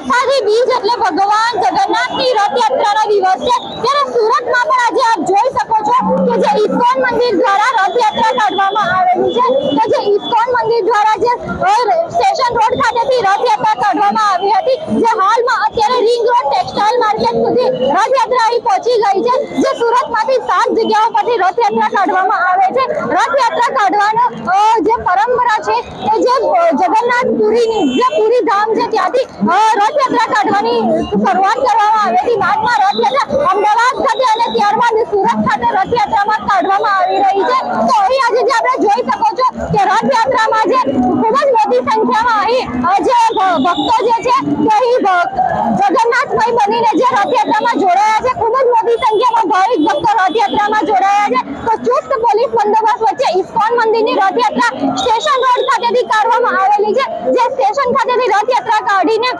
અષાઢી બીજ એટલે ભગવાન જગન્નાથની રથયાત્રાનો દિવસ. છે ત્યારે સુરતમાં પણ આજે આપ જોઈ શકો છો કે જે ઇસ્કોન મંદિર દ્વારા રથયાત્રા કાઢવામાં આવેલી છે. કે જે ઇસ્કોન મંદિર દ્વારા જે સ્ટેશન રોડ ખાતેથી રથયાત્રા કાઢવામાં આવી હતી, જે હાલમાં અત્યારે રિંગ રોડ ટેક્સટાઇલ માર્કેટ સુધી રથયાત્રા અહીં પહોંચી ગઈ છે, જે સુરતમાંથી સાત જગ્યાઓ પરથી રથયાત્રા કાઢવામાં આવે છે. રથયાત્રા કાઢવાનો અ, છે કે જે જગન્નાથ પુરીની જે પુરી ધામ છે ત્યાંથી રથયાત્રા કાઢવાની શરૂઆત કરવામાં આવી હતી. બાદમાં રથયાત્રા અમદાવાદ ખાતે અને ત્યારબાદ સુરત ખાતે રથયાત્રામાં કાઢવામાં આવી રહી છે. તો અહીં આજે જે આપણે જોઈ શકો છો કે રથયાત્રામાં જે ખૂબ જ મોટી સંખ્યામાં અહીં જે ભક્તો જે છે તે અહીં જગન્નાથમય બનીને જે રથયાત્રામાં જોડાયા છે. ખૂબ જ મોટી સંખ્યામાં ભાવિક ભક્તો રથયાત્રામાં જોડાયા છે તો ચુસ્ત પોલીસ બંદોબસ્ત વચ્ચે ઇસ્કોન મંદિરની રથયાત્રા સ્ટેશન રોડ ખાતેથી કાઢવામાં આવેલી છે. જે સ્ટેશન ખાતેથી રથયાત્રા કાઢીને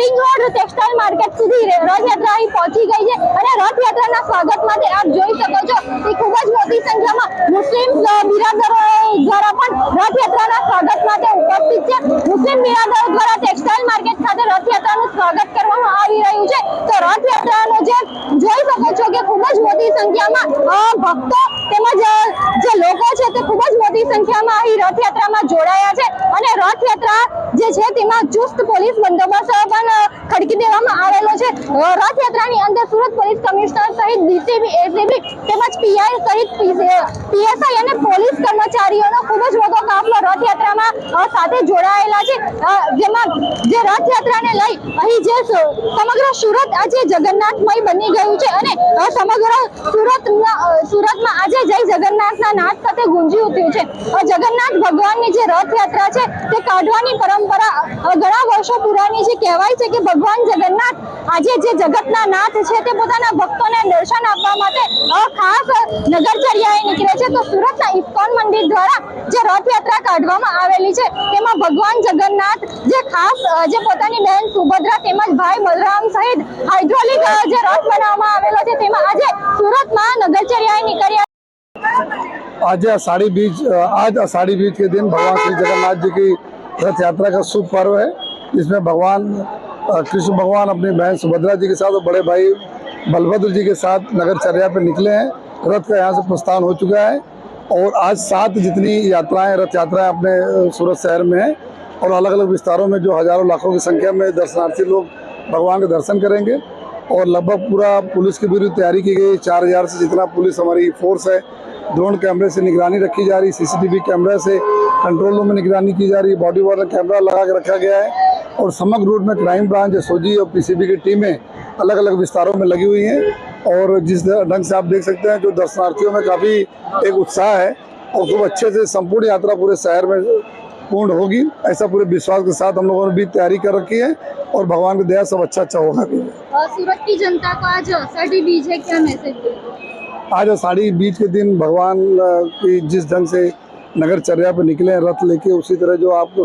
રિંગ રોડ ટેક્સટાઇલ માર્કેટ સુધી રથયાત્રા અહીં પહોંચી ગઈ છે. અને રથયાત્રાના સ્વાગત માટે આપ જોઈ શકો છો કે ખૂબ જ મોટી સંખ્યામાં મુસ્લિમ બિરાદરો દ્વારા પણ રથયાત્રાના સ્વાગત માટે ઉપસ્થિત છે. મુસ્લિમ બિરાદરો દ્વારા ટેક્સટાઇલ માર્કેટ ખાતે રથયાત્રાનું સ્વાગત કરવામાં આવી રહ્યું છે. તો રથયાત્રાનો જે જોઈ શકો છો કે ખૂબ જ મોટી સંખ્યામાં ભક્તો તેમજ જે લોકો છે તે ખૂબ જ મોટી સંખ્યામાં અહીં રથયાત્રામાં જોડાયા છે. અને રથયાત્રા જે છે તેમાં ચુસ્ત પોલીસ બંદોબસ્ત પણ ખડકી દેવામાં આવેલો રથયાત્રાની અંદર સુરત પોલીસ કમિશનર સહિત ડીસીબી એસીબી તેમજ પીઆઈ સહિત પીએસઆઈ અને પોલીસ કર્મચારીઓનો ખૂબ જ મોટો કાફલો રથયાત્રામાં સાથે જોડાયેલા છે. જેમાં જે રથયાત્રાને લઈ અહીં જે સમગ્ર સુરત આજે જગન્નાથમય બની ગયું છે અને સમગ્ર સુરતના સુરતમાં આજે જય જગન્નાથના નાદ સાથે ગુંજી ઉઠ્યું છે. જગન્નાથ ભગવાનની જે રથયાત્રા છે તે કાઢવાની પરંપરા ઘણા વર્ષો પુરાની છે. કહેવાય છે કે ભગવાન જગન્નાથ આજે જે જગતના નાથ છે તે પોતાના ભક્તોને દર્શન આપવા માટે અ, ખાસ નગરચર્યાએ નીકળે છે તો સુરતના ઇસ્કોન મંદિર દ્વારા જે રથયાત્રા કાઢવામાં આવેલી છે તેમાં ભગવાન જગન્નાથ જે ખાસ અ, જે પોતાની બહેન સુભદ્રા તેમજ ભાઈ બલરામ સહિત હાઇડ્રોલિક અ, જે રથ બનાવવામાં આવેલો છે તેમાં આજે સુરતમાં નગરચર્યાએ નીકળ્યા आज आषाढ़ी बीज आज आषाढ़ी बीज के दिन भगवान श्री जगन्नाथ जी की रथ यात्रा का शुभ पर्व है जिसमें भगवान अ, कृष्ण भगवान अपनी बहन सुभद्रा जी के साथ और बड़े भाई बलभद्र जी के साथ नगरचर्या पर निकले हैं। रथ का यहाँ से प्रस्थान हो चुका है और आज सात जितनी यात्राएँ, रथ यात्राएँ अपने सूरत शहर में हैं और अलग अलग विस्तारों में जो हज़ारों, लाखों की संख्या में दर्शनार्थी लोग भगवान के दर्शन करेंगे और लगभग पूरा पुलिस की पूरी तैयारी की गई। चार हज़ार से जितना पुलिस हमारी फोर्स है, ड्रोन कैमरे से निगरानी रखी जा रही, सीसीटीवी कैमरा से कंट्रोल रूम में निगरानी की जा रही, बॉडी वाला कैमरा लगा के रखा गया है। और समग्र रूट में क्राइम ब्रांच एसओजी और पीसीबी की टीमें अलग अलग विस्तारों में लगी हुई हैं और जिस ढंग से आप देख सकते हैं जो दर्शनार्थियों में काफ़ी एक उत्साह है और खूब अच्छे से संपूर्ण यात्रा पूरे शहर में पूर्ण होगी। ऐसा पूरे विश्वास के साथ हम लोगों ने भी तैयारी कर रखी है और भगवान की दया सब अच्छा अच्छा होगा। भी सूरत की जनता को आज अषाढ़ी बीज है क्या मैसेज आज आषाढ़ी बीज के दिन भगवान की जिस ढंग से नगरचर्या पर निकले हैं रथ लेके उसी तरह जो आपको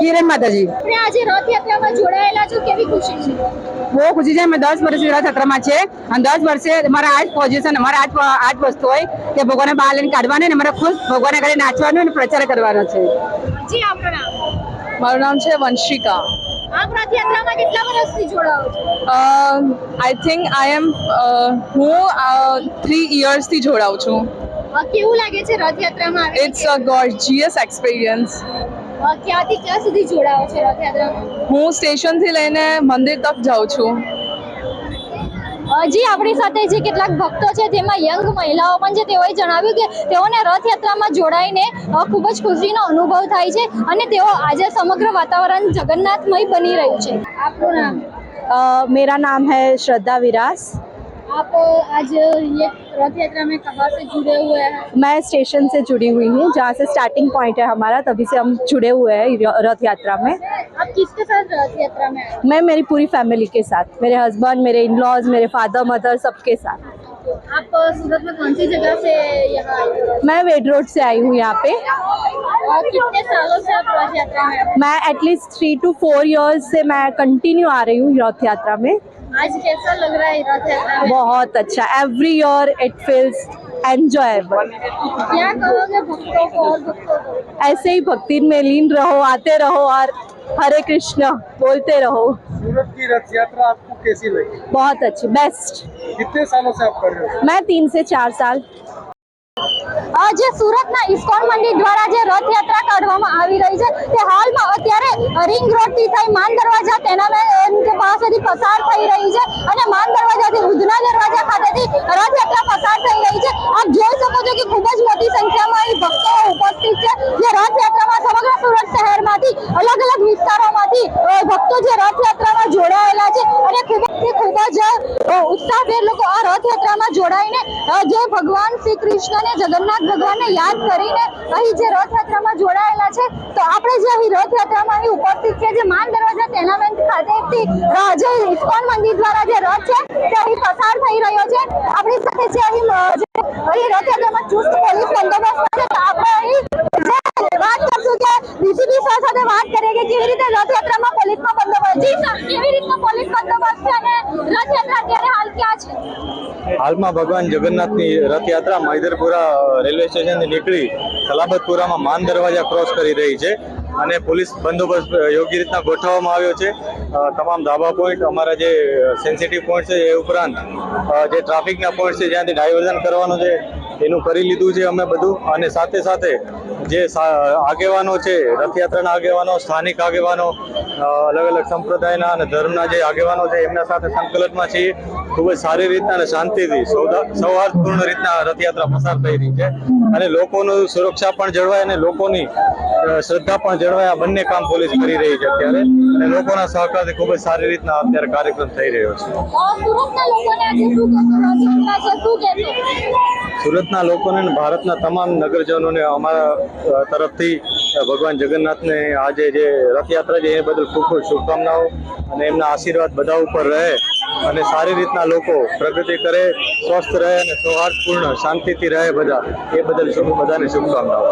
કિરણ માતાજી? આપણે આજે રથયાત્રામાં જોડાયેલા છો કેવી ખુશી છે? બહુ ખુશી છે. અમે દસ વર્ષથી રથયાત્રામાં છે અને દસ વર્ષે મારા આ જ પોઝિશન અમારા આ આ જ વસ્તુ હોય કે ભગવાનને બહાર લઈને કાઢવાની ને મારે ખુશ ભગવાન ઘરે નાચવાનું અને પ્રચાર કરવાનો છે. જી આપનું નામ? મારું નામ છે વંશિકા. આપ રથયાત્રામાં કેટલા વર્ષથી જોડાઓ છો? આઈ થિંક આઈ એમ હું થ્રી ઇયર્સથી જોડાઉં છું. કેવું લાગે છે રથયાત્રામાં ઇટ્સ અ ગોર્જિયસ એક્સપિરિયન્સ ક્યાંથી ક્યાં સુધી જોડાઓ છો રથયાત્રામાં હું સ્ટેશનથી લઈને મંદિર તક જાઉં છું. જી આપણી સાથે જે કેટલાક ભક્તો છે તેમાં યંગ મહિલાઓ પણ છે તેઓએ જણાવ્યું કે તેઓને રથયાત્રામાં જોડાઈને ખૂબ જ ખુશીનો અનુભવ થાય છે અને તેઓ આજે સમગ્ર વાતાવરણ જગન્નાથમય બની રહ્યું છે. આપનું નામ મેરા નામ હૈ શ્રદ્ધા વિરાસ. आप आज ये रथ यात्रा में कहाँ से जुड़े हुए हैं? मैं स्टेशन से जुड़ी हुई हूँ जहाँ से स्टार्टिंग पॉइंट है हमारा तभी से हम जुड़े हुए हैं रथ यात्रा में। आप किसके साथ रथ यात्रा में मैं मेरी पूरी फैमिली के साथ मेरे हस्बैंड मेरे इन लॉज मेरे फादर मदर सबके साथ। आप अ, सूरत में कौन सी जगह से यहाँ आए हो? मैं वेड रोड से आई हूँ यहाँ पे और कितने सालों से आप रथ यात्रा में आए? मैं at least three two four years से मैं कंटिन्यू आ रही हूँ रथ यात्रा में आज कैसा लग रहा है रथ यात्रा में बहुत अच्छा every year it feels enjoyable क्या कहोगे भक्तों को और भक्तों को ऐसे ही भक्ति में लीन रहो आते रहो और हरे कृष्ण बोलते रहो सूरत की रथ यात्रा आपको कैसी लगी बहुत अच्छी बेस्ट कितने सालों से आप कर रहे हो मैं तीन से चार साल અ, જે સુરતના ઇસ્કોન મંદિર દ્વારા જે રથયાત્રા કાઢવામાં આવી રહી છે તે હાલમાં અત્યારે રિંગ રોડ થી થઈ માન દરવાજા તેના મે- એમ કે પાસેથી પસાર થઈ રહી છે ઉત્સાહભેર લોકો આ રથયાત્રામાં જોડાઈને જે ભગવાન શ્રી કૃષ્ણને જગન્નાથ ભગવાનને યાદ કરીને અહીં જે રથયાત્રામાં જોડાયેલા છે, તો આપણે જે અહીં રથયાત્રામાં અહીં ઉપસ્થિત છે, જે માન દરવાજા ટેનામેન્ટ ખાતેથી જે ઇસ્કોન મંદિર દ્વારા જે રથ છે, તે અહીં પસાર થઈ રહ્યો છે. આપણી સાથે છે અહીં અહીં રથયાત્રામાં ચુસ્ત પોલીસ બંદોબસ્ત છે આપણે અહીં વાત કરશું કે ડીસીપી સર સાથે વાત કરીએ કે કેવી રીતે રથયાત્રામાં પોલીસનો બંદોબસ્ત હાલમાં ભગવાન જગન્નાથની રથયાત્રા મૈદરપુરા રેલવે સ્ટેશનથી નીકળી કલાબતપુરામાં માન દરવાજા ક્રોસ કરી રહી છે અને પોલીસ બંદોબસ્ત યોગ્ય રીતના ગોઠવવામાં આવ્યો છે. તમામ ધાબા પોઈન્ટ, અમારા જે સેન્સિટિવ પોઈન્ટ છે એ ઉપરાંત જે ટ્રાફિકના પોઈન્ટ છે જ્યાંથી ડાયવર્ઝન કરવાનું છે, એનું કરી લીધું છે અમે બધું. અને સાથે સાથે જે આગેવાનો છે, રથયાત્રાના આગેવાનો, સ્થાનિક આગેવાનો અલગ અલગ સંપ્રદાયના અને ધર્મના જે આગેવાનો છે, એમના સાથે સંકલનમાં છીએ. ખૂબ જ સારી રીતના અને શાંતિથી સૌહાર્દપૂર્ણ રીતના રથયાત્રા પસાર થઈ રહી છે. અને લોકોનું સુરક્ષા પણ જળવાય અને લોકોની શ્રદ્ધા પણ જળવાય. આ બંને કામ પોલીસ કરી રહી છે અત્યારે. અને લોકોના સહકારથી ખૂબ જ સારી રીતના અત્યારે કાર્યક્રમ થઈ રહ્યો છે. સુરતના લોકોને ભારતના તમામ નગરજનોને અમારા તરફથી ભગવાન જગન્નાથને આજે જે રથયાત્રા છે એ બદલ ખૂબ ખૂબ શુભકામનાઓ અને એમના આશીર્વાદ બધા ઉપર રહે અને સારી રીતના લોકો પ્રગતિ કરે, સ્વસ્થ રહે અને સૌહાર્દપૂર્ણ શાંતિથી રહે બધા, એ બદલ શુભ, બધાને શુભકામનાઓ.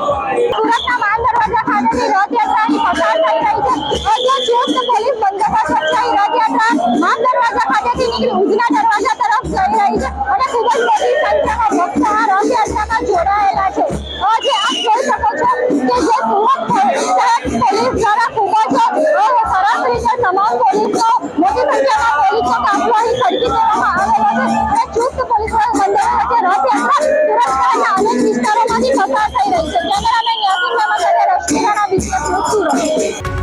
我要了。